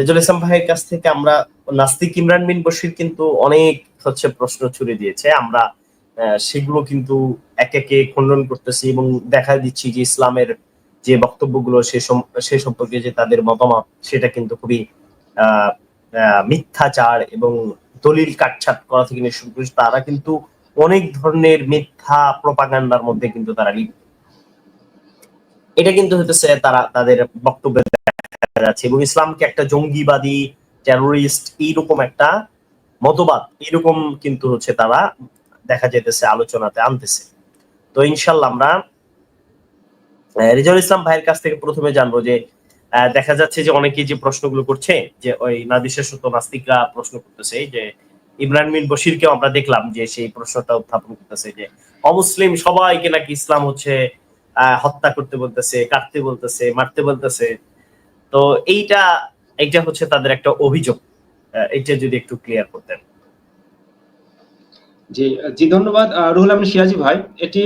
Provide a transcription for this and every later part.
রেজুল ইসলাম ভাইয়ের কাছ থেকে আমরা নাস্তিক ইমরান বিন বশির কিন্তু অনেক, হচ্ছে প্রশ্ন ছুড়ে দিয়েছে। আমরা সেগুলো কিন্তু এক একে খণ্ডন করতেছি এবং দেখা দিচ্ছি যে ইসলামের যে বক্তব্যগুলো সে সম্পর্কে যে তাদের মতামত, সেটা কিন্তু খুবই মিথ্যাচার এবং দলিল কাটছাট করা থেকে শুরু করে তারা কিন্তু অনেক ধরনের মিথ্যা প্রপাগান্ডার মধ্যে কিন্তু তারা লিপ্ত। এটা কিন্তু হতেছে তারা, তাদের বক্তব্যে দেখা যাচ্ছে এবং ইসলামকে একটা জঙ্গিবাদী টেরোরিস্ট এইরকম একটা মতবাদ এরকম কিন্তু হচ্ছে তারা দেখা যেতেছে আলোচনাতে আনতেছে। তো ইনশাল্লাহ আমরা রিজাউল ইসলাম ভাইয়ের কাছ থেকে প্রথমে জানব যে দেখা যাচ্ছে যে অনেকেই যে প্রশ্নগুলো করছে, যে ওই না বিশেষত নাস্তিকরা প্রশ্ন করতেছে, যে ইমরান মিন বশিরকেও আমরা দেখলাম যে সেই প্রশ্নটা উত্থাপন করতেছে যে, অমুসলিম সবাইকে নাকি ইসলাম হচ্ছে হত্যা করতে বলতেছে, কাটতে বলতেছে, মারতে বলতেছে। তো এইটা এইটা হচ্ছে তাদের একটা অভিযোগ। এইটা যদি একটু ক্লিয়ার করতেন। জি জি, ধন্যবাদ রুহুল আমিন সিরাজি ভাই। এটি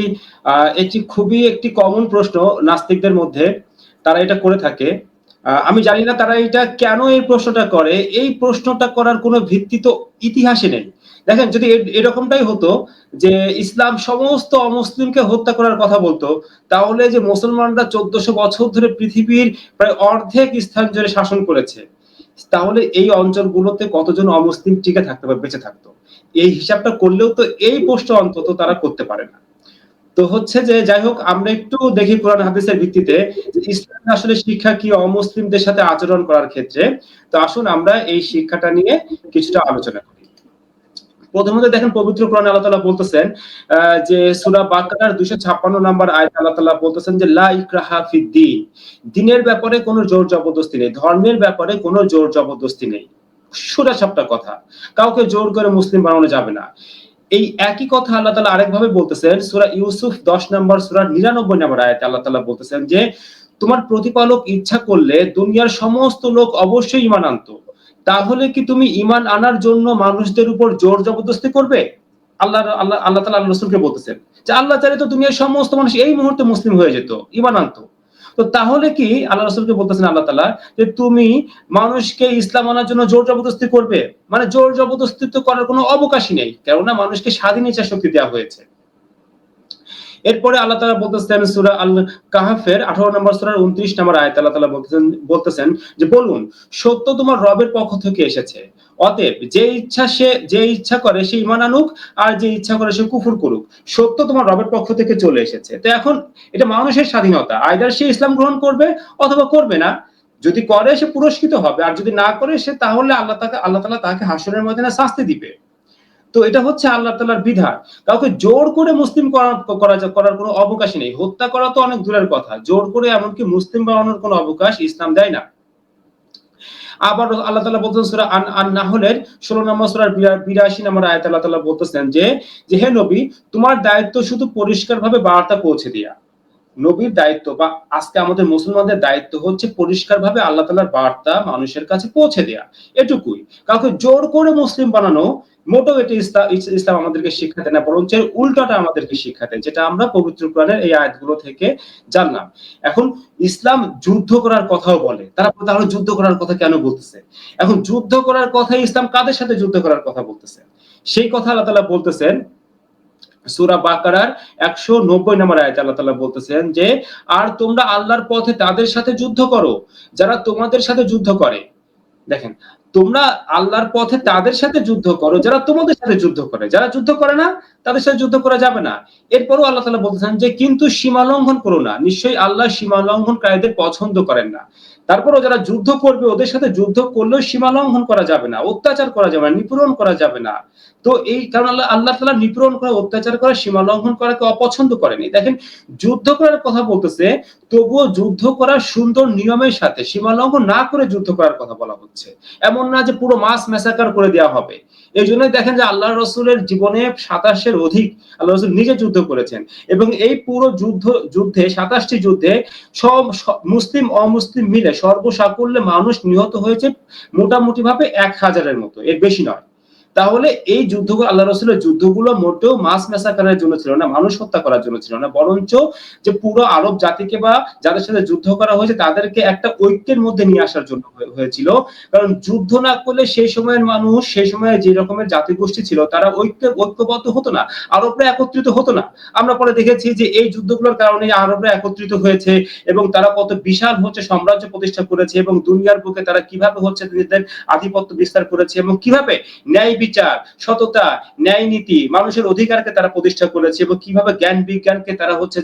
একটি খুবই একটি কমন প্রশ্ন নাস্তিকদের মধ্যে, তারা এটা করে থাকে। আমি জানি না তারা এটা কেন এই প্রশ্নটা করে। এই প্রশ্নটা করার কোনো ভিত্তি তো ইতিহাসে নেই। দেখেন, যদি এরকমটাই হতো যে ইসলাম সমস্ত অমুসলিমকে হত্যা করার কথা বলতো, তাহলে যে মুসলমানরা চোদ্দশো বছর ধরে পৃথিবীর প্রায় অর্ধেক স্থান জুড়ে শাসন করেছে, তাহলে এই অঞ্চলগুলোতে কতজন অমুসলিম টিকে থাকতো বা বেঁচে থাকতো? এই হিসাবটা করলেও তো এই প্রশ্ন অন্তত তারা করতে পারে না। তো হচ্ছে যে, যাই হোক, আমরা একটু দেখি কোরআন হাদিসের ভিত্তিতে ইসলাম আসলে শিক্ষা কি অমুসলিমদের সাথে আচরণ করার ক্ষেত্রে। তো আসুন আমরা এই শিক্ষাটা নিয়ে কিছুটা আলোচনা করি। প্রথমত দেখেন পবিত্র কোরআন আল্লাহ তাআলা বলতেছেন যে সূরা বাকারার 256 নম্বর আয়াত আল্লাহ তাআলা বলতেছেন যে, লা ইকরাহা ফিদ্দিন দিনের ব্যাপারে কোনো জোর জবরদস্তি নেই, ধর্মের ব্যাপারে কোনো জোর জবরদস্তি নেই। সোজা সাপটা কথা, কাউকে জোর করে মুসলিম বানানো যাবে না। এই একই কথা আল্লাহ তালা আরেকভাবে বলতেছেন, সুরা ইউসুফ দশ নম্বর, সুরা নিরানব্বই নম্বর আয়াতে আল্লাহ তালা বলতেছেন যে, তোমার প্রতিপালক ইচ্ছা করলে দুনিয়ার সমস্ত লোক অবশ্যই ইমান আনতো। তাহলে কি তুমি ইমান আনার জন্য মানুষদের উপর জোর জবরদস্তি করবে? আল্লাহ আল্লাহ আল্লাহ তালা আল্লাহ রসুলকে বলতেছেন যে আল্লাহ চাইলে তো দুনিয়ার সমস্ত মানুষ এই মুহূর্তে মুসলিম হয়ে যেত ইমান আনতো। তো তাহলে কি আল্লাহ রসুলকে বলতেছেন আল্লাহ তালা যে তুমি মানুষকে ইসলাম আনার জন্য জোর জবরদস্তি করবে? মানে জোর জবরদস্তি তো করার কোনো অবকাশই নেই, কেননা মানুষকে স্বাধীন ইচ্ছা শক্তি দেওয়া হয়েছে। এরপরে আল্লাহ তালা বলতেছেন সুরা আল কাহাফের আঠারো নম্বর সুরার উনত্রিশ নম্বর আয়ত আল্লাহ তালা বলতেছেন বলতেছেন যে, বলুন, সত্য তোমার রবের পক্ষ থেকে এসেছে। অতএব যে ইচ্ছা সে, যে ইচ্ছা করে সে ইমান আনুক, আর যে ইচ্ছা করে সে কুফুর করুক, সত্য তোমার রবের পক্ষ থেকে চলে এসেছে। তো এখন এটা মানুষের স্বাধীনতা, আইদার সে ইসলাম গ্রহণ করবে অথবা করবে না। যদি করে সে পুরস্কৃত হবে, আর যদি না করে সে, তাহলে আল্লাহ তাকে, আল্লাহ তালা তাকে হাসনের ময়দানে শাস্তি দিবে। তো এটা হচ্ছে আল্লাহ তালার বিধান। কাউকে জোর করে মুসলিম করা- করা করার কোনো অবকাশই নেই। হত্যা করা তো অনেক দূরের কথা। জোর করে এমনকি মুসলিম বানানোর কোনো অবকাশ ইসলাম দেয় না। আবার আল্লাহ তালা বলতেছেন সুরা আন আন নাহলের ষোলো নম্বর সুরার বিরাশি নম্বর আয়াত আল্লাহ তালা বলতেছেন যে যে হে নবী, তোমার দায়িত্ব শুধু পরিষ্কার ভাবে বার্তা পৌঁছে দেয়া। নবীর দায়িত্ব বা আজকে আমাদের মুসলমানদের দায়িত্ব হচ্ছে পরিষ্কার ভাবে আল্লাহ তালার বার্তা মানুষের কাছে পৌঁছে দেয়া। এটুকুই। কাউকে জোর করে মুসলিম বানানো মোটেও এটি ইসলাম আমাদেরকে শিক্ষা দেয় না, বরঞ্চ উল্টাটা আমাদেরকে শিক্ষা দেয়, যেটা আমরা পবিত্র কোরআনের এই আয়াতগুলো থেকে জানলাম। এখন ইসলাম যুদ্ধ করার কথাও বলে, তারা তাহলে যুদ্ধ করার কথা কেন বলতেছে? এখন যুদ্ধ করার কথা ইসলাম কাদের সাথে যুদ্ধ করার কথা বলতেছে? সেই কথা আল্লাহ তালা বলতেছেন, সুরা বাকারার একশো নব্বই নম্বর আয়াত আল্লাহ তালা বলতেছেন যে, আর তোমরা আল্লাহর পথে তাদের সাথে যুদ্ধ করো, যারা তোমাদের সাথে যুদ্ধ করে। দেখেন তোমরা আল্লাহর পথে তাদের সাথে যুদ্ধ করো, যারা তোমাদের সাথে যুদ্ধ করে। যারা যুদ্ধ করে না, তাদের সাথে যুদ্ধ করা যাবে না। এরপরও আল্লাহ তালা বলতেছেন যে, কিন্তু সীমা লঙ্ঘন করো না। নিশ্চয়ই আল্লাহ সীমা লঙ্ঘনকারীদের পছন্দ করেন না। তারপরও যারা যুদ্ধ করবে, ওদের সাথে যুদ্ধ করলেও সীমা লঙ্ঘন করা যাবে না। অত্যাচার করা যাবে না নিপূরণ করা যাবে না। তো এই কারণ আল্লাহ আল্লাহ তালা নিপূরণ করা, অত্যাচার করা, সীমা লঙ্ঘন করাকে অপছন্দ করেনি। দেখেন, যুদ্ধ করার কথা বলতেছে তবুও যুদ্ধ করার সুন্দর নিয়মের সাথে সীমা লঙ্ঘন না করে যুদ্ধ করার কথা বলা হচ্ছে। এমন না যে পুরো মাস মেসাকার করে দেওয়া হবে। এই জন্যই দেখেন যে আল্লাহ রসুলের জীবনে সাতাশের অধিক আল্লাহ রসুল নিজে যুদ্ধ করেছেন এবং এই পুরো যুদ্ধ, যুদ্ধে, সাতাশটি যুদ্ধে সব মুসলিম, অমুসলিম মিলে সর্বসাকুল্যে মানুষ নিহত হয়েছে মোটামুটি ভাবে এক হাজারের মতো। এর বেশি নয়। তাহলে এই যুদ্ধগুলো আল্লাহ রসুলের যুদ্ধগুলো মোটেও মাস মেসাকারের জন্য ছিল না, মানুষ হত্যা করার জন্য ছিল না। বরঞ্চ যে পুরো আরব জাতিকে বা যাদের সাথে যুদ্ধ করা হয়েছে তাদেরকে একটা ঐক্যের মধ্যে নিয়ে আসার জন্য হয়েছিল। কারণ যুদ্ধ না করলে সেই সময়ের মানুষ, সেই সময়ে যে রকমের জাতিগোষ্ঠী ছিল, তারা ঐক্য, ঐক্যবদ্ধ হতো না। আরবরা একত্রিত হতো না। আমরা পরে দেখেছি যে এই যুদ্ধগুলোর কারণে আরবরা একত্রিত হয়েছে এবং তারা কত বিশাল হচ্ছে সাম্রাজ্য প্রতিষ্ঠা করেছে এবং দুনিয়ার বুকে তারা কীভাবে হচ্ছে নিজেদের আধিপত্য বিস্তার করেছে এবং কীভাবে ন্যায় বিচার, সততা, ন্যায় নীতি মানুষের অধিকারকে তারা প্রতিষ্ঠা করেছে এবং কীভাবে জ্ঞান বিজ্ঞানকে তারা হচ্ছে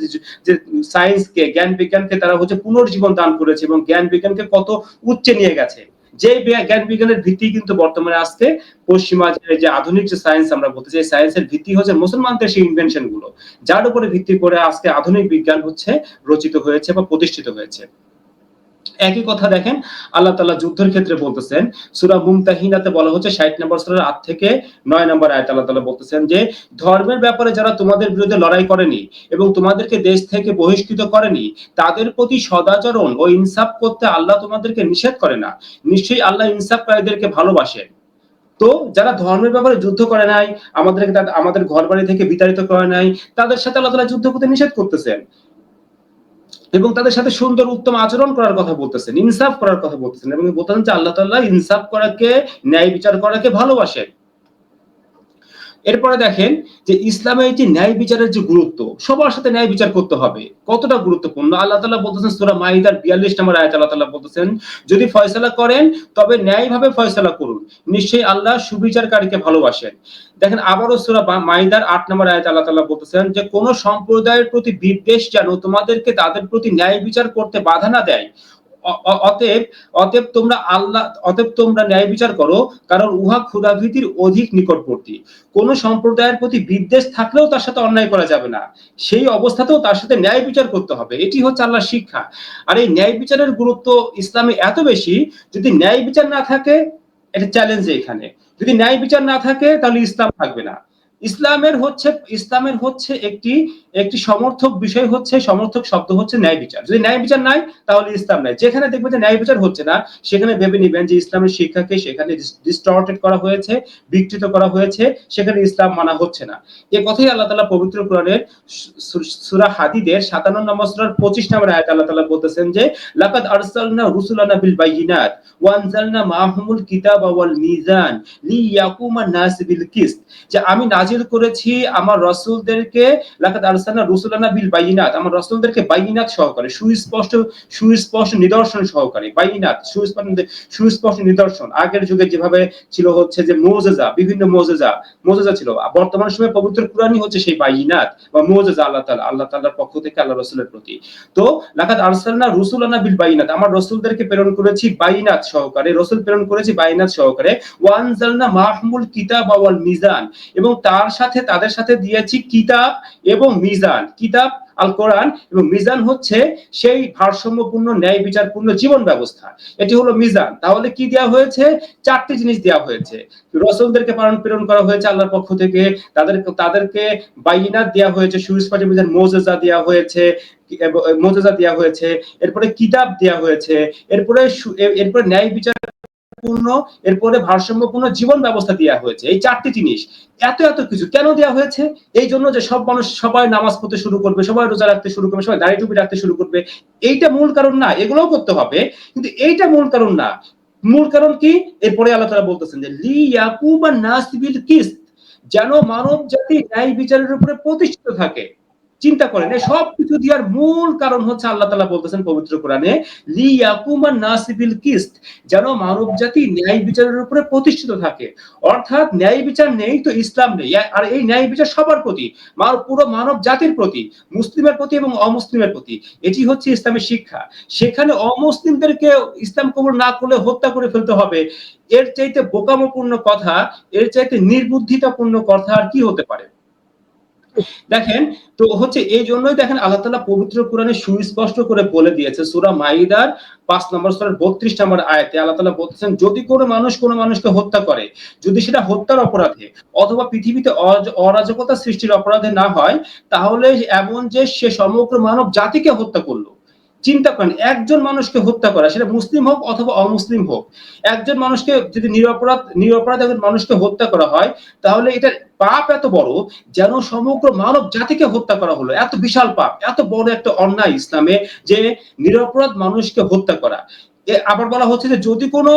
যে- সায়েন্সকে জ্ঞান বিজ্ঞানকে তারা হচ্ছে পুনর্জীবন দান করেছে এবং জ্ঞান বিজ্ঞানকে কত উচ্চে নিয়ে গেছে। যে জ্ঞান বিজ্ঞানের ভিত্তি কিন্তু বর্তমানে আজকে পশ্চিমা যে আধুনিক যে সায়েন্স আমরা বলতে চাই সায়েন্সের ভিত্তি হচ্ছে মুসলমানদের সেই ইনভেনশনগুলো। যার উপরে ভিত্তি করে আজকে আধুনিক বিজ্ঞান হচ্ছে রচিত হয়েছে বা প্রতিষ্ঠিত হয়েছে। একই কথা দেখেন, আল্লাহ তাআলা যুদ্ধের ক্ষেত্রে বলতেছেন, সূরা মুমতাহিনাতে বলা হচ্ছে 60 নম্বর সূরার 8 থেকে 9 নম্বর আয়াত আল্লাহ তাআলা বলতেছেন যে, ধর্মের ব্যাপারে যারা তোমাদের বিরুদ্ধে লড়াই করেনি এবং তোমাদেরকে দেশ থেকে বহিষ্কৃত করেনি, তাদের প্রতি সদাচরণ ও ইনসাফ করতে আল্লাহ তোমাদেরকে নিষেধ করে না। নিশ্চয়ই আল্লাহ ইনসাফকারীদেরকে ভালোবাসেন। তো যারা ধর্মের ব্যাপারে যুদ্ধ করে নাই, আমাদেরকে আমাদের ঘর বাড়ি থেকে বিতাড়িত করে নাই, তাদের সাথে আল্লাহ তাআলা যুদ্ধ করতে নিষেধ করতেছেন। এবং তাদের সাথে সুন্দর উত্তম আচরণ করার কথা বলতেছেন, ইনসাফ করার কথা বলতেছেন এবং বলতেছেন যে আল্লাহ তাল্লাহ ইনসাফ করাকে, ন্যায় বিচার করাকে ভালোবাসেন। এরপরে দেখেন যে ইসলামে এই যে ন্যায় বিচারের যে গুরুত্ব, সবার সাথে ন্যায় বিচার করতে হবে। কতটা গুরুত্বপূর্ণ? আল্লাহ তাআলা বলতেছেন সূরা মাইদার 42 নম্বর আয়াত আল্লাহ তাআলা বলতেছেন, যদি ফয়সালা করেন, তবে ন্যায়ভাবে ফয়সালা করুন। নিশ্চয়ই আল্লাহ সুবিচারকারীকে ভালোবাসেন। দেখেন আবারও সূরা মাইদার 8 নম্বর আয়াত আল্লাহ তালা বলতেছেন যে, কোন সম্প্রদায়ের প্রতি বিদ্বেষ যেন তোমাদেরকে তাদের প্রতি ন্যায় বিচার করতে বাধা না দেয় অতএব অতএব তোমরা আল্লাহ, অতএব তোমরা ন্যায় বিচার করো, কারণ উহা ক্ষুধাভীতির অধিক নিকটবর্তী। কোন সম্প্রদায়ের প্রতি বিদ্বেষ থাকলেও তার সাথে অন্যায় করা যাবে না। সেই অবস্থাতেও তার সাথে ন্যায় বিচার করতে হবে। এটি হচ্ছে আল্লাহর শিক্ষা। আর এই ন্যায় বিচারের গুরুত্ব ইসলামে এত বেশি, যদি ন্যায় বিচার না থাকে, এটা চ্যালেঞ্জ এখানে। যদি ন্যায় বিচার না থাকে, তাহলে ইসলাম থাকবে না। ইসলামের হচ্ছে ইসলামের হচ্ছে একটি একটি সমর্থক বিষয় হচ্ছে, সমর্থক শব্দ হচ্ছে ন্যায় বিচার। যদি ন্যায় বিচার নাই, তাহলে ইসলাম নাই। যেখানে দেখবেন যে ন্যায় বিচার হচ্ছে না, সেখানে ভেবে নিবেন যে ইসলামের শিক্ষাকে সেখানে ডিস্টর্টেড করা হয়েছে, বিকৃত করা হয়েছে, সেখানে ইসলাম মানা হচ্ছে না। এ কথাই আল্লাহ তাআলা পবিত্র কোরআনের সূরা হাদিদের 57 নম্বর সূরার 25 নম্বর আয়াত আল্লাহ তাআলা বলতেছেন যে, লাকাদ আরসালনা রুসুলানা বিল বাইয়িনাত, ওয়া আনজালনা মাআহুমুল কিতাবা ওয়াল মিজান লিয়াকুমা নাস বিল কিসত। যে আমি নাজিল করেছি আমার রাসূলদেরকে, লাকাদ আরসালনা রুসুলানা বিল বাইয়িনাত আমার রাসূলদেরকে বাইয়িনাত সহকারে, সুস্পষ্ট সুস্পষ্ট নিদর্শন সহকারে বাইয়িনাত সুস্পষ্ট সুস্পষ্ট নিদর্শন। আগের যুগে যেভাবে ছিল হচ্ছে যে মোজেজা, বিভিন্ন মোজেজা মোজেজা ছিল। বর্তমান সময়ে পবিত্র কুরআনই হচ্ছে সেই বাইয়িনাত বা মোজেজা আল্লাহ তাআলা, আল্লাহ তাআলার পক্ষ থেকে আল্লাহ রাসূলের প্রতি। তো লাকাদ আরসালনা রুসুলানা বিল বাইয়িনাত আমার রাসূলদেরকে প্রেরণ করেছি বাইয়িনাত সহকারে, রসুল প্রেরণ করেছি বাইয়িনাত সহকারে। ওয়ানজালনা মাহমুল কিতাব ওয়াল মিজান, এবং তার সাথে, তাদের সাথে দিয়েছি কিতাব এবং মিজান। কিতাব, আল কোরআন এবং মিজান হচ্ছে সেই ভারসাম্যপূর্ণ ন্যায় বিচারপূর্ণ জীবন ব্যবস্থা। এটি হলো মিজান। তাহলে কি দেওয়া হয়েছে? চারটি জিনিস দেওয়া হয়েছে। রসুলদেরকে পালন প্রেরণ করা হয়েছে আল্লাহর পক্ষ থেকে। তাদের, তাদেরকে বাইনাত দেওয়া হয়েছে। সুস্পষ্ট মিজান মোজেজা দেওয়া হয়েছে। মোজেজা দেওয়া হয়েছে। এরপরে কিতাব দেওয়া হয়েছে। এরপরে এরপরে ন্যায় বিচার পূর্ণ এরপরে ভারসাম্যপূর্ণ জীবন ব্যবস্থা দেওয়া হয়েছে। এই চারটি জিনিস, এত এত কিছু কেন দেওয়া হয়েছে? এই জন্য যে সব মানুষ সবাই নামাজ পড়তে শুরু করবে, সবাই রোজা রাখতে শুরু করবে, সবাই দাড়ি টুপি রাখতে শুরু করবে, এইটা মূল কারণ না, এগুলোও করতে হবে। কিন্তু এইটা মূল কারণ না। মূল কারণ কি? এরপরে আল্লাহ তাআলা বলতেছেন যে লি ইয়াকুবা নাসবিল কিসত, যেন মানব জাতি ন্যায় বিচারের উপরে প্রতিষ্ঠিত থাকে। চিন্তা করেন, এই সব কিছু দেওয়ার মূল কারণ হচ্ছে আল্লাহ তাআলা বলতেছেন পবিত্র কোরআনে লি ইয়াকুমা নাসিবিল কিসত যেন মানব জাতি ন্যায় বিচারের উপরে প্রতিষ্ঠিত থাকে। অর্থাৎ ন্যায় বিচার নেই তো ইসলাম নেই। আর এই ন্যায় বিচার সবার প্রতি পুরো মানব জাতির প্রতি, মুসলিমের প্রতি এবং অমুসলিমের প্রতি। এটি হচ্ছে ইসলামের শিক্ষা। সেখানে অমুসলিমদেরকে ইসলাম কবর না করলে হত্যা করে ফেলতে হবে। এর চাইতে বোকামোপূর্ণ কথা, এর চাইতে নির্বুদ্ধিতাপূর্ণ কথা আর কি হতে পারে? দেখেন, তো হচ্ছে এই জন্যই দেখেন আল্লাহ তালা পবিত্র কোরআনে সুস্পষ্ট করে বলে দিয়েছে, সুরা মাইদার পাঁচ নম্বর স্তরের বত্রিশ নম্বর আয়তে আল্লাহ তালা বলতেছেন, যদি কোনো মানুষ কোনো মানুষকে হত্যা করে, যদি সেটা হত্যার অপরাধে অথবা পৃথিবীতে অরাজ- অরাজকতা সৃষ্টির অপরাধে না হয়, তাহলে এমন যে সে সমগ্র মানব জাতিকে হত্যা করল। চিন্তা করেন, একজন মানুষকে হত্যা করা, সেটা মুসলিম হোক অথবা অমুসলিম হোক, একজন মানুষকে যদি নিরপরাধ নিরপরাধ একজন মানুষকে হত্যা করা হয়, তাহলে এটার পাপ এত বড় যেন সমগ্র মানব জাতিকে হত্যা করা হলো। এত বিশাল পাপ, এত বড় একটা অন্যায় ইসলামে যে নিরপরাধ মানুষকে হত্যা করা। এ আবার বলা হচ্ছে যে যদি কোনো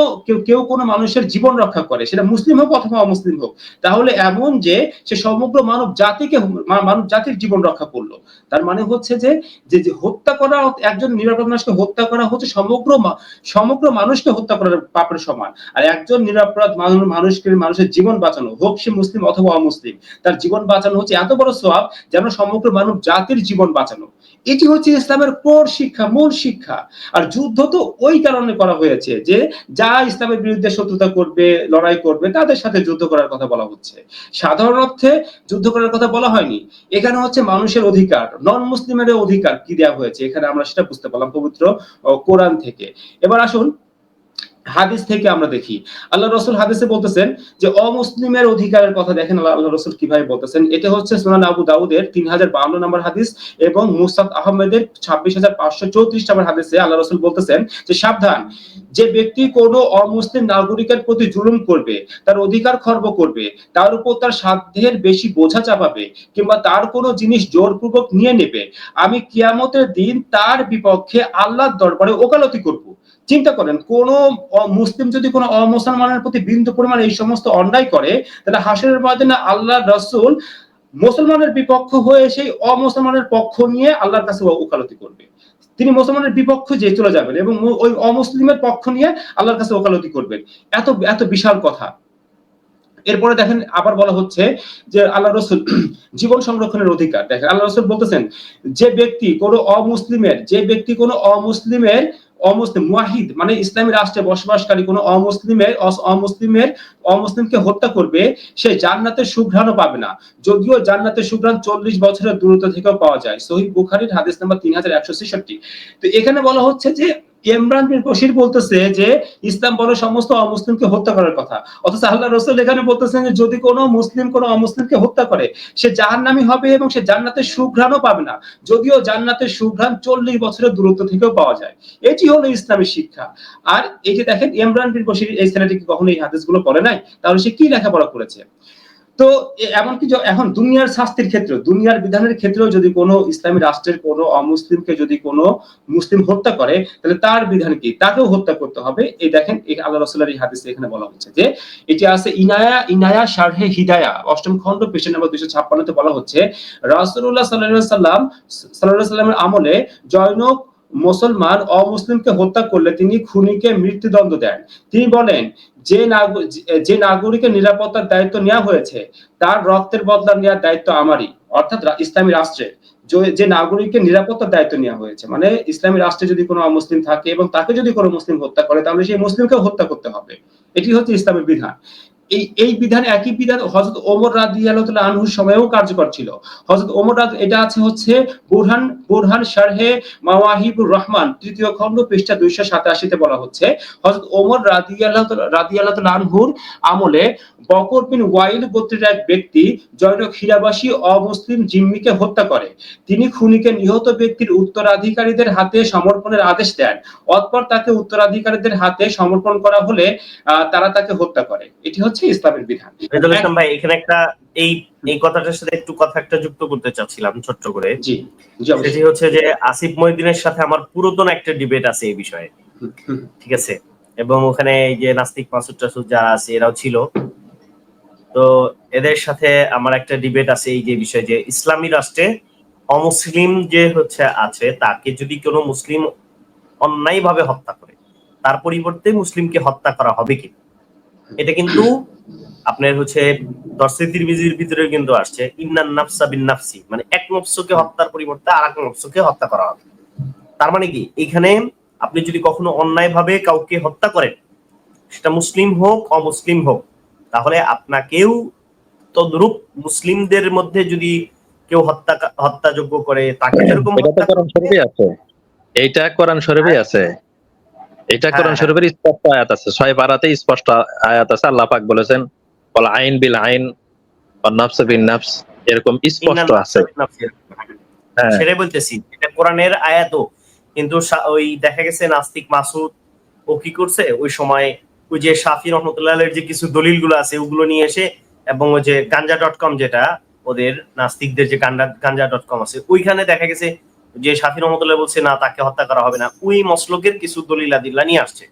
কেউ কোনো মানুষের জীবন রক্ষা করে, সেটা মুসলিম হোক অথবা অমুসলিম হোক, তাহলে এমন যে সে সমগ্র মানব জাতিকে মানব জাতির জীবন রক্ষা করল। তার মানে হচ্ছে যে যে যে হত্যা করা একজন নিরাপরাধ মানুষকে হত্যা করা হচ্ছে সমগ্র সমগ্র মানুষকে হত্যা করার পাপের সমান। আর একজন নিরাপরাধ মানুষ মানুষকে, মানুষের জীবন বাঁচানো, হোক সে মুসলিম অথবা অমুসলিম, তার জীবন বাঁচানো হচ্ছে এত বড় সওয়াব যেন সমগ্র মানব জাতির জীবন বাঁচানো। এটি হচ্ছে ইসলামের কোর শিক্ষা, মূল শিক্ষা। আর যুদ্ধ তো ওই কারণে করা হয়েছে যে, যা ইসলামের বিরুদ্ধে শত্রুতা করবে, লড়াই করবে, তাদের সাথে যুদ্ধ করার কথা বলা হচ্ছে। সাধারণ অর্থে যুদ্ধ করার কথা বলা হয়নি। এখানে হচ্ছে মানুষের অধিকার নন মুসলিমের অধিকার কি দেওয়া হয়েছে, এখানে আমরা সেটা বুঝতে পারলাম, পবিত্র কোরআন থেকে। এবার আসুন হাদিস থেকে আমরা দেখি। আল্লাহ রসুল হাদিসে বলতেছেন যে, অমুসলিমের অধিকারের কথা দেখেন আল্লাহ আল্লাহ রসুল কীভাবে বলতেছেন। এটা হচ্ছে সুনান আবু দাউদের তিন হাজার বাউন্ন নম্বর হাদিস এবং মুসাদ আহমেদের ছাব্বিশ হাজার পাঁচশো চৌত্রিশ নম্বর হাদিসে আল্লাহ রসুল বলতেছেন যে, সাবধান। যে ব্যক্তি কোনো অমুসলিম নাগরিকের প্রতি জুলুম করবে, তার অধিকার খর্ব করবে, তার উপর তার সাধ্যের বেশি বোঝা চাপাবে কিংবা তার কোনো জিনিস জোরপূর্বক নিয়ে নেবে, আমি কিয়ামতের দিন তার বিপক্ষে আল্লাহর দরবারে ওকালতি করব। চিন্তা করেন, কোন মুসলিম যদি কোনো অমুসলমানের প্রতি বিন্দু পরিমাণ এই সমস্ত অন্যায় করে, তাহলে হাসরের ময়দানে আল্লাহ রসুল মুসলমানের বিপক্ষ হয়ে সেই অমুসলমানের পক্ষ নিয়ে আল্লাহর কাছে ওকালতি করবে। তিনি মুসলমানের বিপক্ষে যে চলে যাবেন এবং ওই অমুসলিমের পক্ষ নিয়ে আল্লাহর কাছে ওকালতি করবেন। এত এত বিশাল কথা। এরপরে দেখেন আবার বলা হচ্ছে যে আল্লাহ রসুল জীবন সংরক্ষণের অধিকার। দেখেন আল্লাহ রসুল বলতেছেন, যে ব্যক্তি কোনো অমুসলিমের, যে ব্যক্তি কোনো অমুসলিমের অমুসলিম, মুয়াহিদ মানে ইসলামী রাষ্ট্রে বসবাসকারী কোনো অমুসলিমের অমুসলিমের অমুসলিমকে হত্যা করবে, সে জান্নাতের সুঘ্রাণও পাবে না। যদিও জান্নাতের সুঘ্রাণ চল্লিশ বছরের দূরত্ব থেকেও পাওয়া যায়। সহিহ বুখারির হাদিস নাম্বার তিন হাজার একশো ছেষট্টি। তো এখানে বলা হচ্ছে যে ইমরান বিন বশির বলতেছে যে, ইসলাম বলে সমস্ত অমুসলিমকে হত্যা করার কথা। অথচ আল্লাহ রসুল এখানে বলতেছেন যে, যদি কোনো মুসলিম কোনো অমুসলিমকে হত্যা করে, সে জাহান্নামী হবে এবং সে জান্নাতের সুঘ্রাণও পাবে না। যদিও জান্নাতের সুঘ্রাণ চল্লিশ বছরের দূরত্ব থেকেও পাওয়া যায়। এটি হলো ইসলামের শিক্ষা। আর এই যে দেখেন, ইমরান বিন বশির এই ছেলেটি কখনো এই হাদিসগুলো পড়ে নাই? তাহলে সে কি লেখাপড়া করেছে? তো এমনকি এখন দুনিয়ার শাস্তির ক্ষেত্রে দুনিয়ার বিধানের ক্ষেত্রেও যদি কোনো ইসলামী রাষ্ট্রের কোনো অমুসলিমকে যদি কোনো মুসলিম হত্যা করে, তাহলে তার বিধান কি? তাকেও হত্যা করতে হবে। এই দেখেন, এই আল্লাহ রসুল্লাহ এই হাদিসে এখানে বলা হচ্ছে যে, এটি আছে ইনায়া ইনায়া শারহে হিদায়া। অষ্টম খণ্ড পেশন নম্বর দুইশো ছাপ্পান্নতে বলা হচ্ছে, রাসূলুল্লাহ সাল্লাল্লাহু সাল্লাম সাল্লাল্লাহু সাল্লামের আমলে জৈনক মুসলমান অমুসলিমকে হত্যা করলে তিনি খুনিকে মৃত্যুদণ্ড দেন। তিনি বলেন, যে যে নাগরিকের নিরাপত্তার দায়িত্ব নেওয়া হয়েছে, তার রক্তের বদলা নেওয়ার দায়িত্ব আমারই, অর্থাৎ ইসলামী রাষ্ট্রের। যে- যে নাগরিকের নিরাপত্তার দায়িত্ব নেওয়া হয়েছে মানে ইসলামী রাষ্ট্রে যদি কোনো অমুসলিম থাকে এবং তাকে যদি কোনো মুসলিম হত্যা করে, তাহলে সেই মুসলিমকে হত্যা করতে হবে। এটি হচ্ছে ইসলামের বিধান। এই এই বিধান একই বিধান হজরত ওমর রাদি আল্লাহ আনহুর সময়েও কার্যকর ছিল। হজরত ওমর রাদ, এটা আছে হচ্ছে বুরহান বুরহান শারহে মাওয়াহিবুর রহমান, তৃতীয় খণ্ড পৃষ্ঠা দুইশো সাতাশিতে বলা হচ্ছে। হজরত ওমর রাদি আল্লাহ রাদি আল্লাহ আনহুর আমলে বকর বিন ওয়াইল গোত্রের এক ব্যক্তি জৈনক হীরাবাসী অমুসলিম জিম্মিকে হত্যা করে। তিনি খুনিকে নিহত ব্যক্তির উত্তরাধিকারীদের হাতে সমর্পণের আদেশ দেন। অতপর তাকে উত্তরাধিকারীদের হাতে সমর্পণ করা হলে তারা তাকে হত্যা করে। এটি হচ্ছে ইসলামের বিধান। ভাই এখানে একটা এই এই কথাটার সাথে একটু কথা একটা যুক্ত করতে চাচ্ছিলাম ছোট্ট করে। জি সেটি হচ্ছে যে আসিফ মহিউদ্দিনের সাথে আমার পুরাতন একটা ডিবেট আছে এই বিষয়ে। ঠিক আছে? এবং ওখানে এই যে নাস্তিক মাসুদ টাসুদ যারা আছে এরাও ছিল। তো এদের সাথে আমার একটা ডিবেট আছে এই যে বিষয়ে যে ইসলামী রাষ্ট্রে অমুসলিম যে হচ্ছে আছে তাকে যদি কোনো মুসলিম অন্যায়ভাবে হত্যা করে তার পরিবর্তে মুসলিমকে হত্যা করা হবে কি? এটা কিন্তু আপনার হচ্ছে দর্শিতির বিজির ভিতরে কিন্তু আসছে ইন্নান নাফসা বিন নাফসি মানে এক নফসকে হত্যার পরিবর্তে আর এক নফসকে হত্যা করা হবে। তার মানে কি? এখানে আপনি যদি কখনো অন্যায়ভাবে কাউকে হত্যা করেন সেটা মুসলিম হোক অমুসলিম হোক তাহলে আপনাকেও তদ্রূপ মুসলিমদের মধ্যে যদি কেউ হত্যা হত্যাযোগ্য করে তাকে যেরকম আছে। এইটা কোরআন শরীফে আছে। এটা কোরআন হ্যাঁ। শরীফের স্পষ্ট আয়াত আছে। ছয় বারাতে স্পষ্ট আয়াত আছে। আল্লাহ পাক বলেছেন বল আইন বিল আইন নাফস বিন নাফস এরকম স্পষ্ট আছে। হ্যাঁ। সেটাই বলতেছি এটা কোরআনের আয়াতও। কিন্তু ওই দেখা গেছে নাস্তিক মাসুদ ও কি করছে? ওই সময় ওই যে শাফি রহমতুল্লাহের যে কিছু দলিলগুলো আছে ওগুলো নিয়ে এসে এবং ওই যে গাঞ্জা ডট কম যেটা ওদের নাস্তিকদের যে গাঞ্জা গাঞ্জা ডট কম আছে ওইখানে দেখা গেছে যে শাফি রহমতুল্লাহ বলছে না তাকে হত্যা করা হবে না। ওই মসলকের কিছু দলিল আদিল্লা নিয়ে আসছে।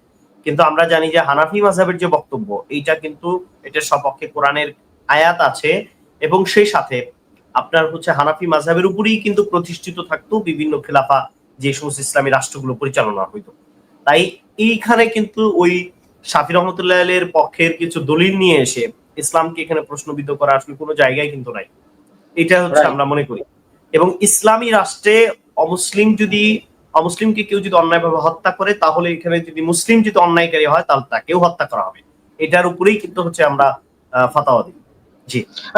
কিন্তু আমরা জানি যে হানাফি মাযহাবের যে বক্তব্য এইটা কিন্তু এটার সপক্ষে কোরআনের আয়াত আছে এবং সেই সাথে আপনার হচ্ছে হানাফি মাযহাবের উপরেই কিন্তু প্রতিষ্ঠিত থাকতো বিভিন্ন খেলাফা যে সমস্ত ইসলামী রাষ্ট্রগুলো পরিচালনা হইতো। তাই এইখানে কিন্তু ওই শাফি রহমতুল্লাহ পক্ষের কিছু দলিল নিয়ে এসে ইসলামকে এখানে প্রশ্নবিদ্ধ করা আসলে কোনো জায়গায় কিন্তু নাই। এটা হচ্ছে আমরা মনে করি। এবং ইসলামী রাষ্ট্রে অমুসলিম যদি অমুসলিমকে কেউ যদি অন্যায়ভাবে হত্যা করে, তাহলে এখানে যদি মুসলিম যদি অন্যায়কারী হয়, তাহলে তাকেও হত্যা করা হবে। এটার উপরেই কিন্তু হচ্ছে আমরা ফাতাওয়া দিই।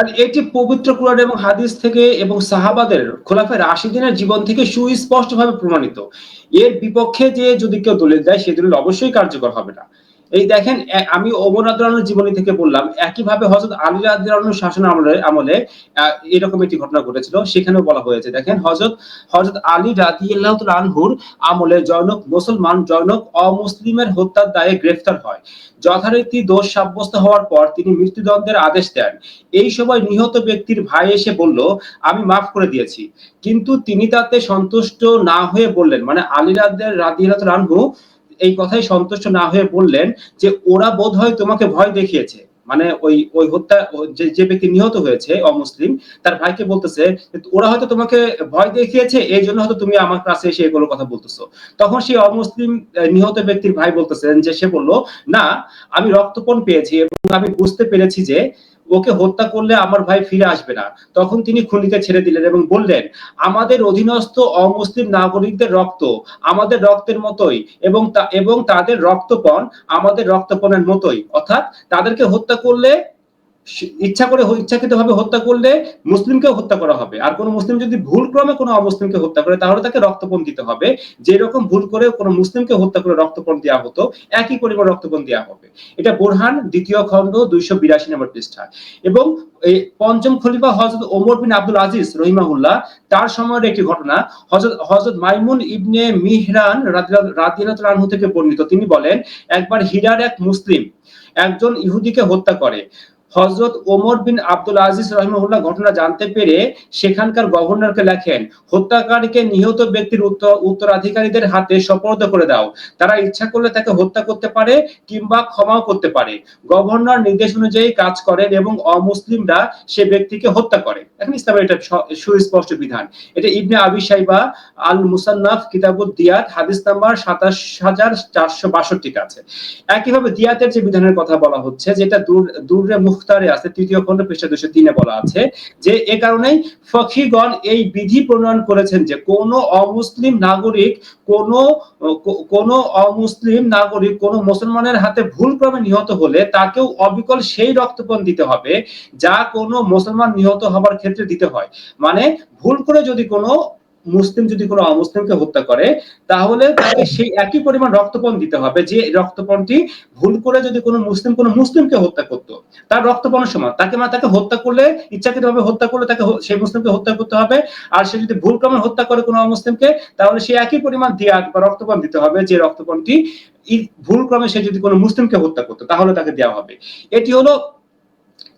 আর এটি পবিত্র কোরআন এবং হাদিস থেকে এবং সাহাবাদের খোলাফের আশি দিনের জীবন থেকে সুস্পষ্টভাবে প্রমাণিত। এর বিপক্ষে যে যদি কেউ দলিল দেয়, সে দলিল অবশ্যই কার্যকর হবে না। এই দেখেন আমি ওমর আদরানোর জীবনী থেকে বললাম, একইভাবে হজরত আলী আদরানোর শাসন আমলে আমলে এরকম একটি ঘটনা ঘটেছিল। সেখানেও বলা হয়েছে, দেখেন হজরত হজরত আলী রাদিয়াল্লাহু আনহুর আমলে জনক, মুসলমান জনক অমুসলিমের হত্যার দায়ে গ্রেফতার হয়। যথারীতি দোষ সাব্যস্ত হওয়ার পর তিনি মৃত্যুদণ্ডের আদেশ দেন। এই সময় নিহত ব্যক্তির ভাই এসে বলল, আমি মাফ করে দিয়েছি। কিন্তু তিনি তাতে সন্তুষ্ট না হয়ে বললেন মানে আলী রাদের রাদিয়াত রানহু এই কথাই সন্তুষ্ট না হয়ে বললেন যে ওরা বোধ হয় তোমাকে ভয় দেখিয়েছে। মানে ওই ওই হত্যা যে ব্যক্তি নিহত হয়েছে, অমুসলিম, তার ভাইকে বলতেছে ওরা হয়তো তোমাকে ভয় দেখিয়েছে, এই জন্য হয়তো তুমি আমার কাছে এসে এগুলো কথা বলতেছো। তখন সেই অমুসলিম নিহত ব্যক্তির ভাই বলতেছেন যে, সে বলল, না, আমি রক্তপণ পেয়েছি এবং আমি বুঝতে পেরেছি যে ওকে হত্যা করলে আমার ভাই ফিরে আসবে না। তখন তিনি খুনিকে ছেড়ে দিলেন এবং বললেন, আমাদের অধীনস্থ অমুসলিম নাগরিকদের রক্ত আমাদের রক্তের মতোই এবং এবং তাদের রক্তপণ আমাদের রক্তপণের মতোই। অর্থাৎ তাদেরকে হত্যা করলে ইচ্ছা করে ইচ্ছাকৃত ভাবে হত্যা করলে মুসলিমকেও হত্যা করা হবে। আর কোন মুসলিম যদি ভুল ক্রমে কোনো অমুসলিমকে হত্যা করে, তাহলে তাকে রক্তপণ দিতে হবে। যেরকম ভুল করে কোনো মুসলিমকে হত্যা করে রক্তপণ দেওয়া হতো, একই পরিমাণ রক্তপণ দেওয়া হবে। এটা বোরহান দ্বিতীয় খণ্ড দুইশো বিরাশি নম্বর পৃষ্ঠা। এবং পঞ্চম খলিফা হজরত ওমর বিন আব্দুল আজিজ রহিমাহুল্লাহ, তার সময়ের একটি ঘটনা। হজরত হজরত মাইমুন ইবনে মিহরান রাদিয়াল্লাহু থেকে বর্ণিত। তিনি বলেন, একবার হিরার এক মুসলিম একজন ইহুদিকে হত্যা করে। হজরত ওমর বিন আব্দুল আজিজ রহিমহুল্লাহ ঘটনা জানতে পেরে সেখানকার গভর্নরকে লেখেন, হত্যাকারীকে নিহত ব্যক্তির উত্তরাধিকারীদের হাতে সোপর্দ করে দাও। তারা ইচ্ছা করলে তাকে হত্যা করতে পারে কিংবা ক্ষমাও করতে পারে। গভর্নর নির্দেশ অনুযায়ী কাজ করেন এবং অমুসলিমরা সে ব্যক্তিকে হত্যা করে। এখন ইসলামের এটা সুস্পষ্ট বিধান। এটা ইবনে আবি সাইবা আল মুসান্নাফ কিতাবুদ দিয়াত, হাদিস নাম্বার সাতাশ হাজার চারশো বাষট্টিতে আছে। একইভাবে দিয়াতের যে বিধানের কথা বলা হচ্ছে, যেটা দূর, দূরে মুখতারে আছে, তৃতীয় খণ্ড পৃষ্ঠা দুশো তিনে বলা আছে যে, এ কারণেই ফকিগণ এই বিধি প্রণয়ন করেছেন যে, কোন অমুসলিম নাগরিক, কোন কোন অমুসলিম নাগরিক, কোন মুসলমানের হাতে ভুলক্রমে নিহত হলে তাকেও অবিকল সেই রক্তপণ দিতে হবে যা কোনো মুসলমান নিহত হবার ক্ষেত্রে দিতে হয়। মানে ভুল করে যদি কোনো মুসলিম যদি কোনো অমুসলিমকে হত্যা করে, তাহলে তাকে সেই একই পরিমাণ রক্তপণ দিতে হবে যে রক্তপণটি ভুল করে যদি কোনো মুসলিম কোনো মুসলিমকে হত্যা করত। তার রক্তপণের সমান। তাকে মানে তাকে হত্যা করলে, ইচ্ছাকৃতভাবে হত্যা করলে তাকে সেই মুসলিমকে হত্যা করতে হবে। আর সে যদি ভুল ক্রমে হত্যা করে কোনো অমুসলিমকে, তাহলে সে একই পরিমাণ দিয়া বা রক্তপণ দিতে হবে যে রক্তপণটি ভুল ক্রমে সে যদি কোনো মুসলিমকে হত্যা করতো, তাহলে তাকে দেওয়া হবে। এটি হলো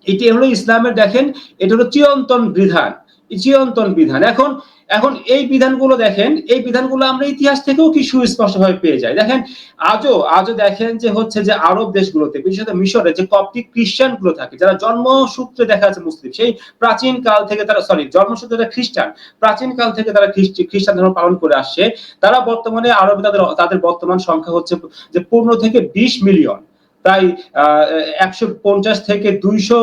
এটি হলো ইসলামের দেখেন, এটা হলো চিরন্তন বিধান। চিরন্তন বিধান। এখন এখন এই বিধানগুলো দেখেন, এই বিধানগুলো আমরা ইতিহাস থেকেও কি সুস্পষ্টভাবে পেয়ে যাই। দেখেন, আজও আজও দেখেন যে হচ্ছে যে আরব দেশগুলোতে বিশেষত মিশরে, যে কপটিক খ্রিস্টানগুলো থাকে, যারা জন্মসূত্রে দেখা যাচ্ছে মুসলিম, সেই প্রাচীন কাল থেকে তারা সরি জন্মসূত্রে খ্রিস্টান, প্রাচীন কাল থেকে তারা খ্রিস্ট- খ্রিস্টান ধর্ম পালন করে আসছে, তারা বর্তমানে আরবে তাদের তাদের বর্তমান সংখ্যা হচ্ছে যে পনেরো থেকে বিশ মিলিয়ন। প্রায় একশো পঞ্চাশ থেকে দুইশো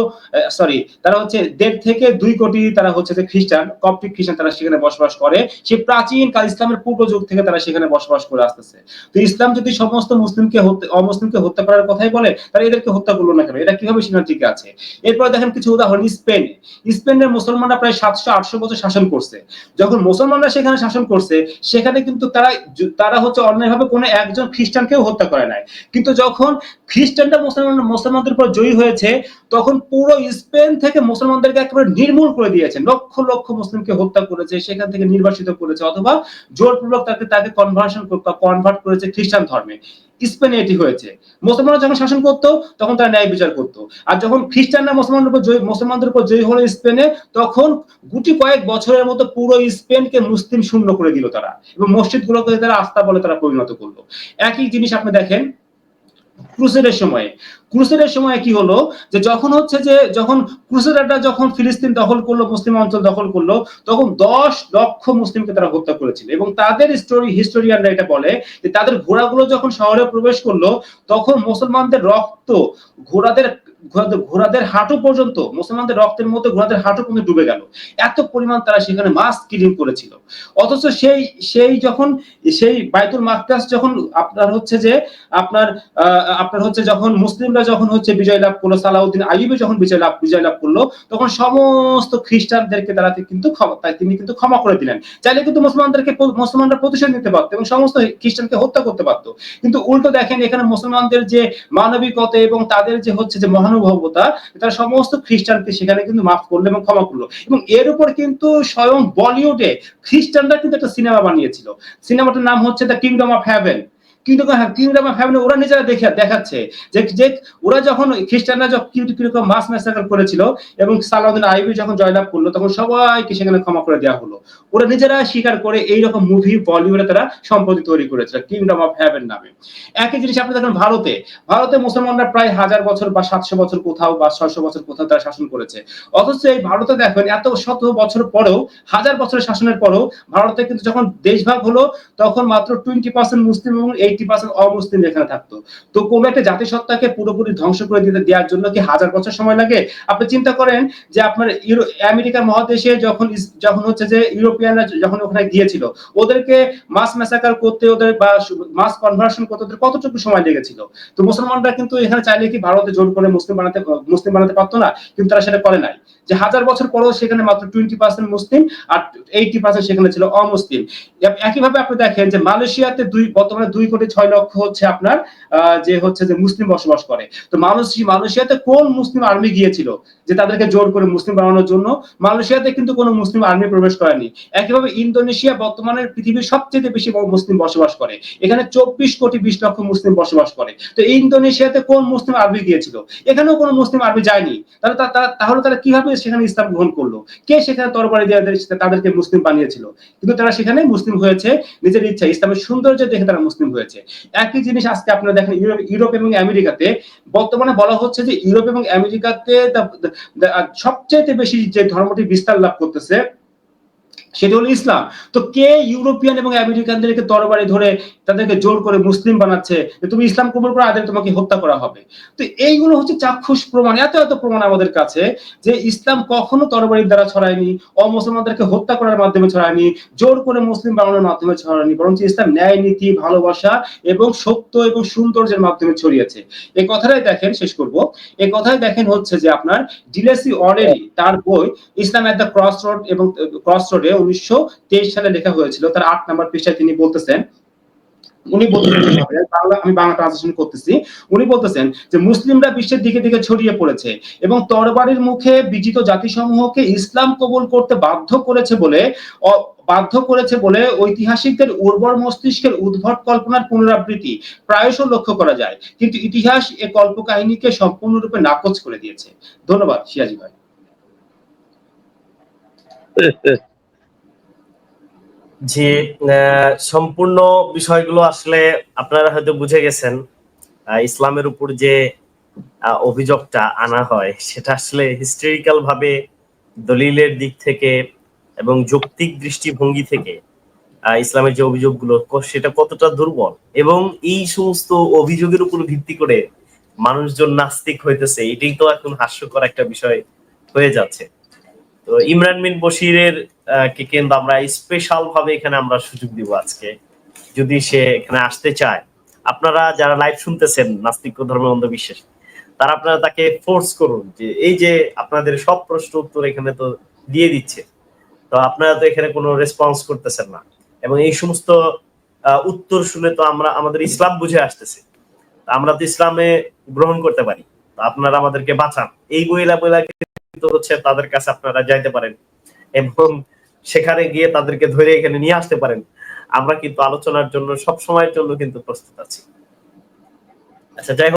সরি তারা হচ্ছে দেড় থেকে দুই কোটি তারা হচ্ছে যে খ্রিস্টান, কপটিক খ্রিস্টান তারা সেখানে বসবাস করে। সেই প্রাচীন কাল ইসলামের পূর্ব যুগ থেকে তারা সেখানে বসবাস করে আসতেছে। তো ইসলাম যদি সমস্ত মুসলিমকে অমুসলিমকে হত্যা করার কথাই বলে, তাহলে এদেরকে হত্যা করল না কেন? এটা কীভাবে সীমা ঠিক আছে? এরপর দেখেন কিছু উদাহরণ, স্পেন। স্পেনের মুসলমানরা প্রায় সাতশো, আটশো বছর শাসন করছে। যখন মুসলমানরা সেখানে শাসন করছে, সেখানে কিন্তু তারা তারা হচ্ছে অন্যায়ভাবে কোনো একজন খ্রিস্টানকেও হত্যা করে নাই। কিন্তু যখন খ্রিস্ট খ্রিস্টানরা মুসলমান মুসলমানদের উপর জয়ী হয়েছে, তখন পুরো স্পেন থেকে মুসলমানদেরকে একেবারে নির্মূল করে দিয়েছে। লক্ষ লক্ষ মুসলিমকে হত্যা করেছে, সেখান থেকে নির্বাসিত করেছে, অথবা জোরপূর্বক তাকে তাকে কনভার্সন কনভার্ট করেছে খ্রিস্টান ধর্মে। স্পেনে এটি হয়েছে। মুসলমানরা যখন শাসন করতো, তখন তারা ন্যায় বিচার করতো। আর যখন খ্রিস্টানরা মুসলমানদের উপর জয়ী মুসলমানদের উপর জয়ী হলো স্পেনে, তখন গুটি কয়েক বছরের মতো পুরো স্পেনকে মুসলিম শূন্য করে দিল তারা। এবং মসজিদগুলোকে তারা আস্থা বলে তারা পরিণত করল। একই জিনিস আপনি দেখেন ক্রুসেডের সময়ে। ক্রুসেডের সময়ে কি হলো? যে যখন হচ্ছে যে যখন ক্রুসেডাররা যখন ফিলিস্তিন দখল করল, মুসলিম অঞ্চল দখল করল, তখন দশ লক্ষ মুসলিমকে তারা হত্যা করেছিল। এবং তাদের স্টোরি হিস্টোরিয়ানরা এটা বলে যে তাদের ঘোড়াগুলো যখন শহরে প্রবেশ করল, তখন মুসলমানদের রক্ত, ঘোড়াদের ঘোড়াদের হাঁটু পর্যন্ত, মুসলমানদের রক্তের মধ্যে ঘোড়াদের হাঁটু পর্যন্ত ডুবে গেল। এত পরিমাণ তারা সেখানে মাস কিলিং করেছিল। অথচ সেই সেই যখন সেই বাইতুল মাকদাস যখন আপনার হচ্ছে যে, আপনার আপনার হচ্ছে যখন মুসলিমরা যখন হচ্ছে বিজয় লাভ করল, সালাউদ্দিন আইয়ুবী যখন বিজয় লাভ বিজয় লাভ করল, তখন সমস্ত খ্রিস্টানদেরকে তারা কিন্তু তিনি কিন্তু ক্ষমা করে দিলেন। চাইলে কিন্তু মুসলমানদেরকে মুসলমানরা প্রতিশোধ নিতে পারতো এবং সমস্ত খ্রিস্টানকে হত্যা করতে পারতো। কিন্তু উল্টো দেখেন এখানে মুসলমানদের যে মানবিকতা এবং তাদের যে হচ্ছে যে মহানুভবতা তারা সমস্ত খ্রিস্টানকে সেখানে কিন্তু মাফ করল এবং ক্ষমা করল। এবং এর উপর কিন্তু স্বয়ং বলিউডে খ্রিস্টানরা কিন্তু একটা সিনেমা বানিয়েছিল। সিনেমাটার নাম হচ্ছে দ্য কিংডম অফ হ্যাভেন কিন্তু কিংডম অফ হ্যাভেন ওরা নিজেরা দেখে দেখাচ্ছে যে যে ওরা যখন খ্রিস্টানরা যখন কীরকম মাস করেছিল এবং সালাউদ্দিন আইবি যখন জয়লাভ করল, তখন সবাইকে সেখানে ক্ষমা করে দেওয়া হলো। ওরা নিজেরা স্বীকার করে এইরকম মুভি বলিউডে তারা সম্প্রতি তৈরি করেছিল কিংডম অফ নামে। একই জিনিস আপনি দেখেন ভারতে। ভারতে মুসলমানরা প্রায় হাজার বছর বা সাতশো বছর কোথাও বা ছয়শো বছর কোথাও তারা শাসন করেছে। অথচ এই ভারতে দেখবেন এত শত বছর পরেও, হাজার বছরের শাসনের পরেও, ভারতে কিন্তু যখন দেশভাগ হলো, তখন মাত্র টোয়েন্টি পার্সেন্ট মুসলিম এবং এইটি পার্সেন্ট অমুসলিম এখানে থাকতো। তো কোনো একটা জাতিসত্তাকে পুরোপুরি ধ্বংস করে দিতে দেওয়ার জন্য কি হাজার বছর সময় লাগে? আপনি চিন্তা করেন যে আপনার মহাদেশে যখন যখন হচ্ছে যে ইউরোপিয়ানরা যখন ওখানে গিয়েছিল, ওদেরকে মাস ম্যাসাকার করতে ওদের বা মাস কনভার্সন করতে ওদের কতটুকু সময় লেগেছিল? তো মুসলমানরা কিন্তু এখানে চাইলে কি ভারতে জোর করে মুসলিম বানাতে মুসলিম বানাতে পারতো না? কিন্তু তারা সেটা করে নাই। যে হাজার বছর পরেও সেখানে মাত্র টোয়েন্টি পার্সেন্ট মুসলিম আর এইটি পার্সেন্ট সেখানে ছিল অমুসলিম। একইভাবে আপনি দেখেন যে মালয়েশিয়াতে দুই বর্তমানে দুই কোটি ছয় লক্ষ হচ্ছে আপনার যে হচ্ছে যে মুসলিম বসবাস করে। তো মালয়েশিয়া মালয়েশিয়াতে কোন মুসলিম আর্মি গিয়েছিল যে তাদেরকে জোর করে মুসলিম বানানোর জন্য? মালয়েশিয়াতে কিন্তু কোনো মুসলিম আর্মি প্রবেশ করেনি। একইভাবে ইন্দোনেশিয়া বর্তমানে পৃথিবীর সবচেয়ে বেশি মুসলিম বসবাস করে। এখানে চব্বিশ কোটি বিশ লক্ষ মুসলিম বসবাস করে। তো ইন্দোনেশিয়াতে কোন মুসলিম আর্মি গিয়েছিল? এখানেও কোনো মুসলিম আর্মি যায়নি। তাহলে তাহলে তারা কীভাবে সেখানে ইসলাম গ্রহণ করল? কে সেখানে তরবারি দিয়ে তাদেরকে মুসলিম বানিয়েছিল? কিন্তু তারা সেখানে মুসলিম হয়েছে নিজের ইচ্ছা, ইসলামের সৌন্দর্য দেখে তারা মুসলিম হয়েছে। একই জিনিস আজকে আপনারা দেখেন ইউরোপ ইউরোপ এবং আমেরিকাতে বর্তমানে বলা হচ্ছে যে, ইউরোপ এবং আমেরিকাতে সবচেয়ে বেশি যে ধর্মটি বিস্তার লাভ করতেছে সেটা হলো ইসলাম। তো কে ইউরোপিয়ান এবং আমেরিকানদেরকে তরবারি ধরে তাদেরকে জোর করে মুসলিম বানাচ্ছে? যে তুমি ইসলাম কবুল করে, আদের তোমাকে হত্যা করা হবে। তো এইগুলো হচ্ছে চাক্ষুষ প্রমাণ। এত এত প্রমাণ আমাদের কাছে যে ইসলাম কখনো তরবারির দ্বারা ছড়ায়নি, অমুসলমানদেরকে হত্যা করার মাধ্যমে ছড়ায়নি, জোর করে মুসলিম বানানোর মাধ্যমে ছড়ায়নি, বরঞ্চ ইসলাম ন্যায়, নীতি, ভালোবাসা এবং সত্য এবং সৌন্দর্যের মাধ্যমে ছড়িয়েছে। এই কথাটাই দেখেন, শেষ করব। এই কথাই দেখেন হচ্ছে যে আপনার ডিলেসি অর্ডেরি তার বই Islam at the cross road এবং ক্রস রোডে উনিশশো তেইশ সালে লেখা হয়েছিল, তার আট নম্বর পৃষ্ঠায় তিনি বলতেছেন, উনি বলতেছেন বাংলা আমি বাংলা ট্রান্সলেশন করতেছি, উনি বলতেছেন যে, মুসলিমরা বিশ্বের দিকে দিকে ছড়িয়ে পড়েছে এবং তরবারির মুখে বিজিত জাতিসমূহকে ইসলাম কবুল করতে বাধ্য করেছে বলে বাধ্য করেছে বলে ঐতিহাসিকদের উর্বর মস্তিষ্কের উদ্ভট কল্পনার পুনরাবৃত্তি প্রায়শ লক্ষ্য করা যায়। কিন্তু ইতিহাস এ কল্পকাহিনীকে সম্পূর্ণরূপে নাকচ করে দিয়েছে। ধন্যবাদ সিয়াজি ভাই। আহ, সম্পূর্ণ বিষয়গুলো আসলে আপনারা হয়তো বুঝে গেছেন ইসলামের উপর যে অভিযোগটা আনা হয় সেটা আসলে হিস্টোরিক্যাল ভাবে দলিলের দিক থেকে এবং যৌক্তিক দৃষ্টিভঙ্গি থেকে ইসলামের যে অভিযোগগুলো সেটা কতটা দুর্বল? এবং এই সমস্ত অভিযোগের উপর ভিত্তি করে মানুষজন নাস্তিক হইতেছে এটাই তো এখন হাস্যকর একটা বিষয় হয়ে যাচ্ছে। তো ইমরান বিন বশিরের কে কিন্তু আমরা স্পেশাল ভাবে এখানে আমরা সুযোগ দিব আজকে। যদি সে এখানে আসতে চায়, আপনারা যারা লাইভ শুনতেছেন, নাস্তিক ধর্ম অন্ধবিশ্বাস তারা আপনারা তাকে ফোর্স করুন যে, এই যে আপনাদের সব প্রশ্ন উত্তর এখানে তো দিয়ে দিচ্ছে, তো আপনারা তো এখানে কোনো রেসপন্স করতেছেন না। এবং এই সমস্ত উত্তর শুনে তো আমরা, আমাদের ইসলাম বুঝে আসতেছে। আমরা তো ইসলামে গ্রহণ করতে পারি আপনারা আমাদেরকে বাঁচান। এই বইলা বইলা কিন্তু হচ্ছে তাদের কাছে আপনারা যাইতে পারেন এবং সেখানে গিয়ে তাদেরকে ধরে এখানে নিয়ে আসতে পারেন। আমরা কিন্তু আলোচনার জন্য সব সময়ের জন্য কিন্তু প্রস্তুত আছি। আচ্ছা যাই হোক।